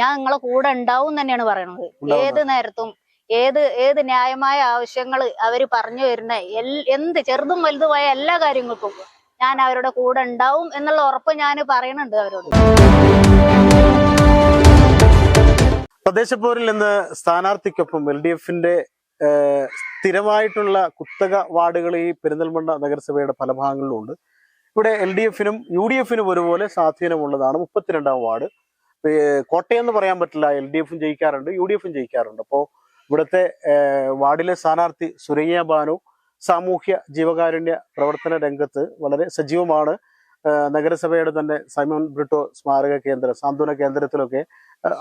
ഞാൻ നിങ്ങളെ കൂടെ ഉണ്ടാവും തന്നെയാണ് പറയുന്നത്. ഏത് നേരത്തും ഏത് ഏത് ന്യായമായ ആവശ്യങ്ങൾ അവർ പറഞ്ഞു വരുന്ന എന്ത് ചെറുതും വലുതുമായ എല്ലാ കാര്യങ്ങൾക്കും ഞാൻ അവരുടെ കൂടെ ഉണ്ടാവും എന്നുള്ള ഉറപ്പ് ഞാൻ പറയുന്നുണ്ട് അവരോട്. പ്രദേശപ്പോരിൽ നിന്ന് സ്ഥാനാർത്ഥിക്കൊപ്പം എൽ ഡി എഫിന്റെ സ്ഥിരമായിട്ടുള്ള കുത്തക വാർഡുകൾ ഈ പെരിന്തൽമണ്ണ നഗരസഭയുടെ പല ഭാഗങ്ങളിലും ഉണ്ട് ഇവിടെ എൽ ഡി എഫിനും യു ഡി എഫിനും ഒരുപോലെ സ്വാധീനമുള്ളതാണ് മുപ്പത്തിരണ്ടാം വാർഡ്. ഏഹ് കോട്ടയം എന്ന് പറയാൻ പറ്റില്ല. എൽ ഡി എഫും ജയിക്കാറുണ്ട് യു ഡി എഫും ജയിക്കാറുണ്ട്. അപ്പോൾ ഇവിടുത്തെ വാർഡിലെ സ്ഥാനാർത്ഥി സുരയ്യ ബാനു സാമൂഹ്യ ജീവകാരുണ്യ പ്രവർത്തന രംഗത്ത് വളരെ സജീവമാണ്. നഗരസഭയുടെ തന്നെ സൈമൺ ബ്രിട്ടോ സ്മാരക കേന്ദ്രം സാന്ത്വന കേന്ദ്രത്തിലൊക്കെ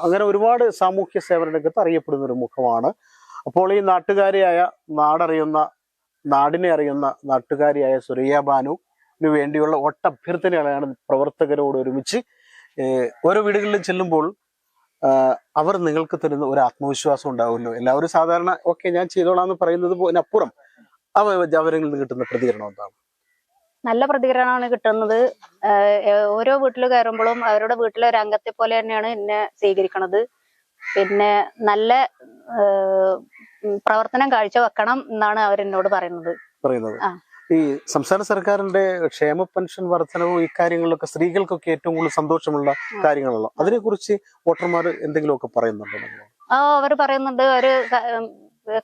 അങ്ങനെ ഒരുപാട് സാമൂഹ്യ സേവന രംഗത്ത് അറിയപ്പെടുന്ന ഒരു മുഖമാണ്. അപ്പോൾ ഈ നാട്ടുകാരിയായ നാടറിയുന്ന നാടിനെ അറിയുന്ന നാട്ടുകാരിയായ സുരയ്യ ബാനുവിന് വേണ്ടിയുള്ള ഒട്ടഭ്യർത്ഥനകളാണ് പ്രവർത്തകരോട് ഒരുമിച്ച് ഓരോ വീടുകളിലും ചെല്ലുമ്പോൾ അവർ നിങ്ങൾക്ക് തരുന്ന ഒരു ആത്മവിശ്വാസം ഉണ്ടാവുമല്ലോ. എല്ലാവരും സാധാരണ ഓക്കെ ഞാൻ ചെയ്തോളാം എന്ന് പറയുന്നത് അപ്പുറം അവ അവരിൽ നിന്ന് കിട്ടുന്ന പ്രതികരണം എന്താണ്? നല്ല പ്രതികരണമാണ് കിട്ടുന്നത്. ഓരോ വീട്ടിൽ കയറുമ്പോഴും അവരുടെ വീട്ടിലെ ഒരു അംഗത്തെ പോലെ തന്നെയാണ് എന്നെ സ്വീകരിക്കണത്. പിന്നെ നല്ല പ്രവർത്തനം കാഴ്ച വെക്കണം എന്നാണ് അവരെന്നോട് പറയുന്നത്. പറയുന്നത്. ആ. ഈ സംസ്ഥാന സർക്കാരിന്റെ ക്ഷേമ പെൻഷൻ വർധനവും ഇക്കാര്യങ്ങളിലൊക്കെ സ്ത്രീകൾക്കൊക്കെ ഏറ്റവും കൂടുതൽ സന്തോഷമുള്ള കാര്യങ്ങളല്ലോ അതിനെക്കുറിച്ച് വോട്ടർമാർ എന്തെങ്കിലുമൊക്കെ പറയുന്നുണ്ടോ? ആ അവർ പറയുന്നുണ്ട്. ഒരു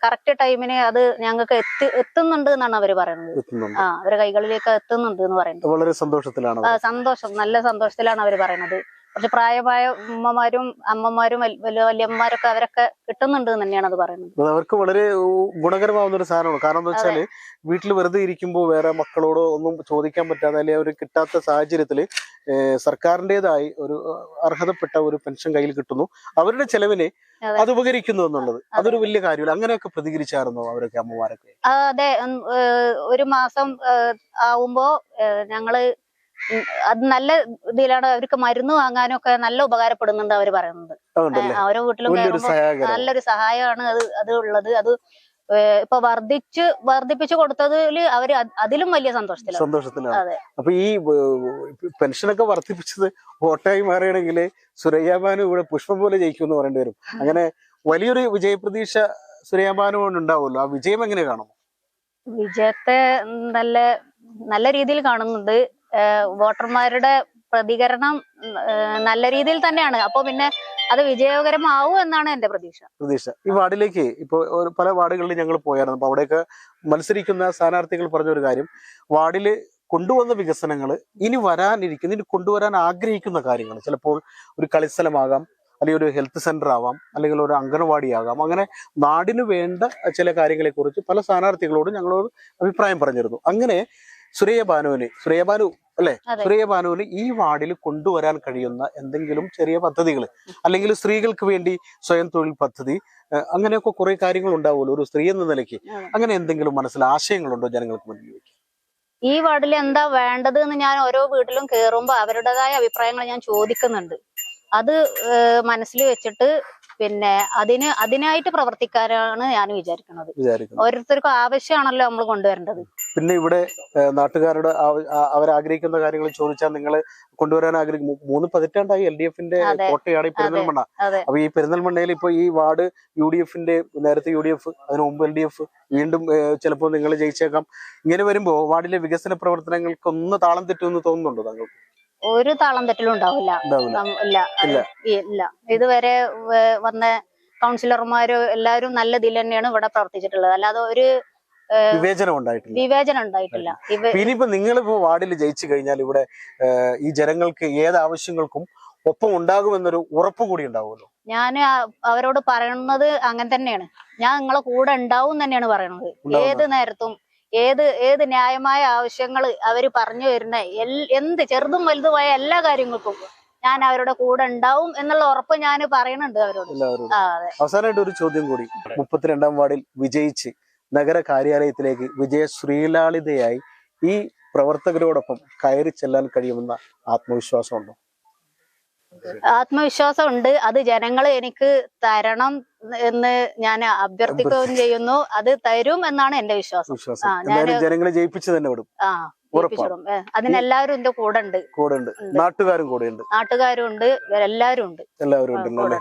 കറക്റ്റ് ടൈമിന് അത് ഞങ്ങൾക്ക് എത്തി എത്തുന്നുണ്ട് എന്നാണ് അവർ പറയുന്നത്. ആ അവരുടെ കൈകളിലേക്ക് എത്തുന്നുണ്ട് എന്ന് പറയുന്നത്. വളരെ സന്തോഷത്തിലാണ് സന്തോഷം നല്ല സന്തോഷത്തിലാണ് അവർ പറയുന്നത്. കുറച്ച് പ്രായമായ ഉമ്മമാരും അമ്മമാരും വലിയ വല്യമ്മമാരൊക്കെ അവരൊക്കെ കിട്ടുന്നുണ്ട് തന്നെയാണ് അത് പറയുന്നത്. അവർക്ക് വളരെ ഗുണകരമാവുന്ന ഒരു സാധനമാണ്. കാരണം എന്താ വെച്ചാൽ വീട്ടിൽ വെറുതെ ഇരിക്കുമ്പോൾ വേറെ മക്കളോട് ഒന്നും ചോദിക്കാൻ പറ്റാതെ അല്ലെങ്കിൽ അവർ കിട്ടാത്ത സാഹചര്യത്തിൽ ഏഹ് സർക്കാരിന്റെതായി ഒരു അർഹതപ്പെട്ട ഒരു പെൻഷൻ കയ്യിൽ കിട്ടുന്നു. അവരുടെ ചെലവിനെ അത്. ഉപകരിക്കുന്നു എന്നുള്ളത്. അതൊരു വലിയ കാര്യമില്ല. അങ്ങനെയൊക്കെ പ്രതികരിച്ചായിരുന്നോ അവരൊക്കെ അമ്മമാരൊക്കെ? അതെ. ഒരു മാസം ആവുമ്പോ ഞങ്ങൾ അത് നല്ല ഇതിലാണ് അവർക്ക് മരുന്ന് വാങ്ങാനും ഒക്കെ നല്ല ഉപകാരപ്പെടുന്നുണ്ട് അവർ പറയുന്നത്. ഓരോ വീട്ടിലും നല്ലൊരു സഹായമാണ് അത് അത് ഉള്ളത്. അത് ഇപ്പൊ വർദ്ധിച്ച് വർദ്ധിപ്പിച്ചു കൊടുത്തതിൽ അവർ അതിലും വലിയ സന്തോഷത്തിലാണ്. സന്തോഷത്തിലാണ്. അപ്പൊ ഈ പെൻഷനൊക്കെ വർദ്ധിപ്പിച്ചത് വോട്ടായി മാറുകയാണെങ്കിൽ സുരയ്യാബാനു ഇവിടെ പുഷ്പം പോലെ ജയിക്കും എന്ന് പറയേണ്ടി വരും. അങ്ങനെ വലിയൊരു വിജയപ്രതീക്ഷ സുരയ്യാബാനു കൊണ്ട് ഉണ്ടാവുമല്ലോ. ആ വിജയം എങ്ങനെ കാണും? വിജയത്തെ നല്ല നല്ല രീതിയിൽ കാണുന്നുണ്ട്. വോട്ടർമാരുടെ പ്രതികരണം നല്ല രീതിയിൽ തന്നെയാണ്. അപ്പൊ പിന്നെ അത് വിജയകരമാവും എന്നാണ് എന്റെ പ്രതീക്ഷ. പ്രതീക്ഷ. ഈ വാർഡിലേക്ക് ഇപ്പൊ ഒരു പല വാർഡുകളിൽ ഞങ്ങൾ പോയായിരുന്നു. അപ്പൊ അവിടെയൊക്കെ മത്സരിക്കുന്ന സ്ഥാനാർത്ഥികൾ പറഞ്ഞ ഒരു കാര്യം. വാർഡിൽ കൊണ്ടുവന്ന വികസനങ്ങൾ ഇനി വരാനിരിക്കുന്ന ഇനി കൊണ്ടുവരാൻ ആഗ്രഹിക്കുന്ന കാര്യങ്ങൾ ചിലപ്പോൾ ഒരു കളിസ്ഥലമാകാം അല്ലെങ്കിൽ ഒരു ഹെൽത്ത് സെന്റർ ആവാം അല്ലെങ്കിൽ ഒരു അംഗനവാടി ആകാം. അങ്ങനെ നാടിന് വേണ്ട ചില കാര്യങ്ങളെ കുറിച്ച് പല സ്ഥാനാർത്ഥികളോടും ഞങ്ങളോട് അഭിപ്രായം പറഞ്ഞിരുന്നു. അങ്ങനെ സുരയ്യ ബാനുവിന് സുരയ്യ ബാനു അല്ലെ? പ്രിയ ബാനുവിന് ഈ വാർഡിൽ കൊണ്ടുവരാൻ കഴിയുന്ന എന്തെങ്കിലും ചെറിയ പദ്ധതികൾ അല്ലെങ്കിൽ സ്ത്രീകൾക്ക് വേണ്ടി സ്വയം തൊഴിൽ പദ്ധതി അങ്ങനെയൊക്കെ കുറെ കാര്യങ്ങൾ ഉണ്ടാവുമല്ലോ ഒരു സ്ത്രീ എന്ന നിലയ്ക്ക്. അങ്ങനെ എന്തെങ്കിലും മനസ്സിൽ ആശയങ്ങളുണ്ടോ ജനങ്ങൾക്ക് മുന്നിൽ വെക്കാൻ? ഈ വാർഡിൽ എന്താ വേണ്ടത് എന്ന് ഞാൻ ഓരോ വീട്ടിലും കേറുമ്പോ അവരുടേതായ അഭിപ്രായങ്ങൾ ഞാൻ ചോദിക്കുന്നുണ്ട്. അത് മനസ്സിൽ വെച്ചിട്ട് പിന്നെ അതിന് അതിനായിട്ട് പ്രവർത്തിക്കാനാണ് ഞാൻ വിചാരിക്കുന്നത്. വിചാരിക്കുന്നു. ഓരോരുത്തർക്കും ആവശ്യമാണല്ലോ നമ്മൾ കൊണ്ടുവരേണ്ടത്. പിന്നെ ഇവിടെ നാട്ടുകാരോട് അവരാഗ്രഹിക്കുന്ന കാര്യങ്ങൾ ചോദിച്ചാൽ നിങ്ങൾ കൊണ്ടുവരാൻ ആഗ്രഹിക്കും. മൂന്ന് പതിറ്റാണ്ടായി എൽ ഡി എഫിന്റെ. കോട്ടയാണ് ഈ പെരിന്തൽമണ്ണ. അതെ. അപ്പൊ ഈ പെരിന്തൽമണ്ണയിൽ ഇപ്പൊ ഈ വാർഡ് യു ഡി എഫിന്റെ നേരത്തെ യു ഡി എഫ് അതിന് മുമ്പ് എൽ ഡി എഫ് വീണ്ടും ചിലപ്പോൾ നിങ്ങൾ ജയിച്ചേക്കാം. ഇങ്ങനെ വരുമ്പോ വാർഡിലെ വികസന പ്രവർത്തനങ്ങൾക്ക് ഒന്ന് താളം തെറ്റുമെന്ന് തോന്നുന്നുണ്ടോ താങ്കൾക്ക്? ഒരു താളം തെറ്റലും ഉണ്ടാവില്ല. ഇല്ല. ഇല്ല. ഇതുവരെ വന്ന കൗൺസിലർമാരും എല്ലാരും നല്ല ഇതിൽ തന്നെയാണ് ഇവിടെ പ്രവർത്തിച്ചിട്ടുള്ളത്. അല്ലാതെ ഒരു വിവേചനം ഉണ്ടായിട്ടില്ല. വിവേചനം ഉണ്ടായിട്ടില്ല. ഇനിയിപ്പോ നിങ്ങൾ ഇപ്പോ വാർഡിൽ ജയിച്ചു കഴിഞ്ഞാൽ ഇവിടെ ഈ ജനങ്ങൾക്ക് ഏത് ആവശ്യങ്ങൾക്കും ഒപ്പം ഉണ്ടാകുമെന്നൊരു ഉറപ്പ് കൂടി ഉണ്ടാവുമല്ലോ? ഞാൻ അവരോട് പറയുന്നത് അങ്ങനെ തന്നെയാണ്. ഞാൻ നിങ്ങളെ കൂടെ ഉണ്ടാവും തന്നെയാണ് പറയുന്നത് ഏത് നേരത്തും ഏത് ഏത് ന്യായമായ ആവശ്യങ്ങൾ അവർ പറഞ്ഞു വരുന്ന? എന്ത് ചെറുതും വലുതുമായ എല്ലാ കാര്യങ്ങൾക്കും ഞാൻ അവരുടെ കൂടെ ഉണ്ടാവും എന്നുള്ള ഉറപ്പ് ഞാൻ പറയുന്നുണ്ട് അവരോട്. അവസാനമായിട്ട് ഒരു ചോദ്യം കൂടി. മുപ്പത്തിരണ്ടാം വാർഡിൽ വിജയിച്ച് നഗര കാര്യാലയത്തിലേക്ക് വിജയ ശ്രീലാളിതയായി ഈ പ്രവർത്തകരോടൊപ്പം കയറി ചെല്ലാൻ കഴിയുമെന്ന ആത്മവിശ്വാസമുണ്ടോ? ആത്മവിശ്വാസം ഉണ്ട് അത് ജനങ്ങൾ എനിക്ക് തരണം എന്ന് ഞാൻ അഭ്യർത്ഥിക്കുകയും ചെയ്യുന്നു. അത് തരും എന്നാണ് എന്റെ വിശ്വാസം. ജനങ്ങളെ ജയിപ്പിച്ചു തന്നെ വിടും. അതിനെല്ലാവരും എന്റെ കൂടെ ഉണ്ട്. കൂടെ ഉണ്ട്. നാട്ടുകാരും കൂടെ ഉണ്ട്. നാട്ടുകാരും ഉണ്ട്. എല്ലാവരും ഉണ്ട്. എല്ലാവരും ഉണ്ട്.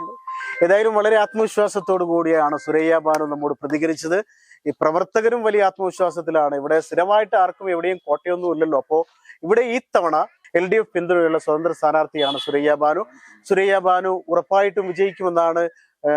ഏതായാലും വളരെ ആത്മവിശ്വാസത്തോടു കൂടിയാണ് സുരയ്യ ബാനു നമ്മോട് പ്രതികരിച്ചത്. ഈ പ്രവർത്തകരും വലിയ ആത്മവിശ്വാസത്തിലാണ്. ഇവിടെ സ്ഥിരമായിട്ട് ആർക്കും എവിടെയും കോട്ടയൊന്നും ഇല്ലല്ലോ. അപ്പോ ഇവിടെ ഈ തവണ എൽ ഡി എഫ് പിന്തുണയുള്ള സ്വതന്ത്ര സ്ഥാനാർത്ഥിയാണ് സുരയ്യ ബാനു. സുരയ്യ ബാനു ഉറപ്പായിട്ടും വിജയിക്കുമെന്നാണ്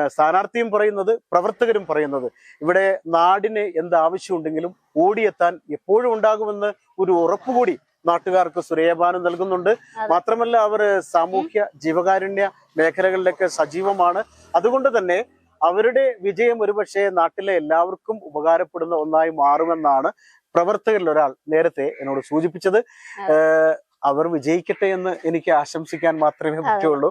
സ്ഥാനാർത്ഥിയും പറയുന്നത് പ്രവർത്തകരും പറയുന്നത്. ഇവിടെ നാടിന് എന്ത് ആവശ്യമുണ്ടെങ്കിലും ഓടിയെത്താൻ എപ്പോഴും ഉണ്ടാകുമെന്ന് ഒരു ഉറപ്പുകൂടി നാട്ടുകാർക്ക് സുരയ്യ നൽകുന്നുണ്ട്. മാത്രമല്ല അവർ സാമൂഹ്യ ജീവകാരുണ്യ മേഖലകളിലൊക്കെ സജീവമാണ്. അതുകൊണ്ട് തന്നെ അവരുടെ വിജയം ഒരുപക്ഷെ നാട്ടിലെ എല്ലാവർക്കും ഉപകാരപ്പെടുന്ന ഒന്നായി മാറുമെന്നാണ് പ്രവർത്തകരിൽ ഒരാൾ നേരത്തെ എന്നോട് സൂചിപ്പിച്ചത്. അവർ വിജയിക്കട്ടെ എന്ന് എനിക്ക് ആശംസിക്കാൻ മാത്രമേ പറ്റുള്ളൂ.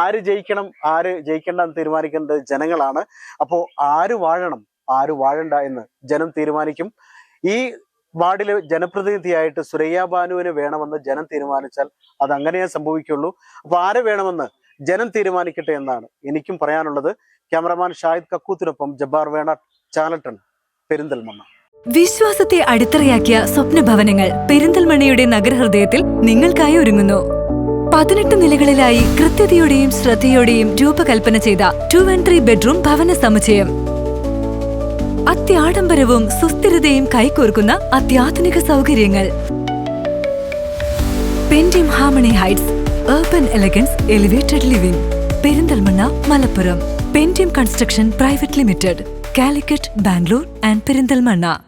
ആര് ജയിക്കണം ആര് ജയിക്കണ്ട എന്ന് തീരുമാനിക്കേണ്ടത് ജനങ്ങളാണ്. അപ്പോ ആര് വാഴണം ആര് വാഴണ്ട എന്ന് ജനം തീരുമാനിക്കും. ഈ വാർഡിലെ ജനപ്രതിനിധിയായിട്ട് സുരയ്യ ബാനുവിനെ വേണമെന്ന് ജനം തീരുമാനിച്ചാൽ അത് അങ്ങനെയേ സംഭവിക്കുള്ളൂ. അപ്പൊ ആരെ വേണമെന്ന് ജനം തീരുമാനിക്കട്ടെ എന്നാണ് എനിക്കും പറയാനുള്ളത്. ക്യാമറമാൻ ഷാഹിദ് കക്കൂത്തിനൊപ്പം ജബ്ബാർ വേണ ചാലട്ടൺ പെരിന്തൽമണ്ണ. വിശ്വാസത്തെ അടിത്തറയാക്കിയ സ്വപ്നഭവനങ്ങൾ പെരിന്തൽമണ്ണയുടെ നഗരഹൃദയത്തിൽ നിങ്ങൾക്കായി ഒരുങ്ങുന്നു. പതിനെട്ട് നിലകളിലായി കൃത്യതയോടെയും ശ്രദ്ധയോടെയും രൂപകൽപ്പന ചെയ്ത ടു ആൻഡ് ബെഡ്റൂം ഭവന സമുച്ചയം. അത്യാഡംബരവും സുസ്ഥിരതയും കൈകോർക്കുന്ന അത്യാധുനിക സൗകര്യങ്ങൾ. Pendim harmony heights urban elegance elevated living Perinthalmanna Malappuram. Pendim construction private limited Calicut Bangalore and Perinthalmanna.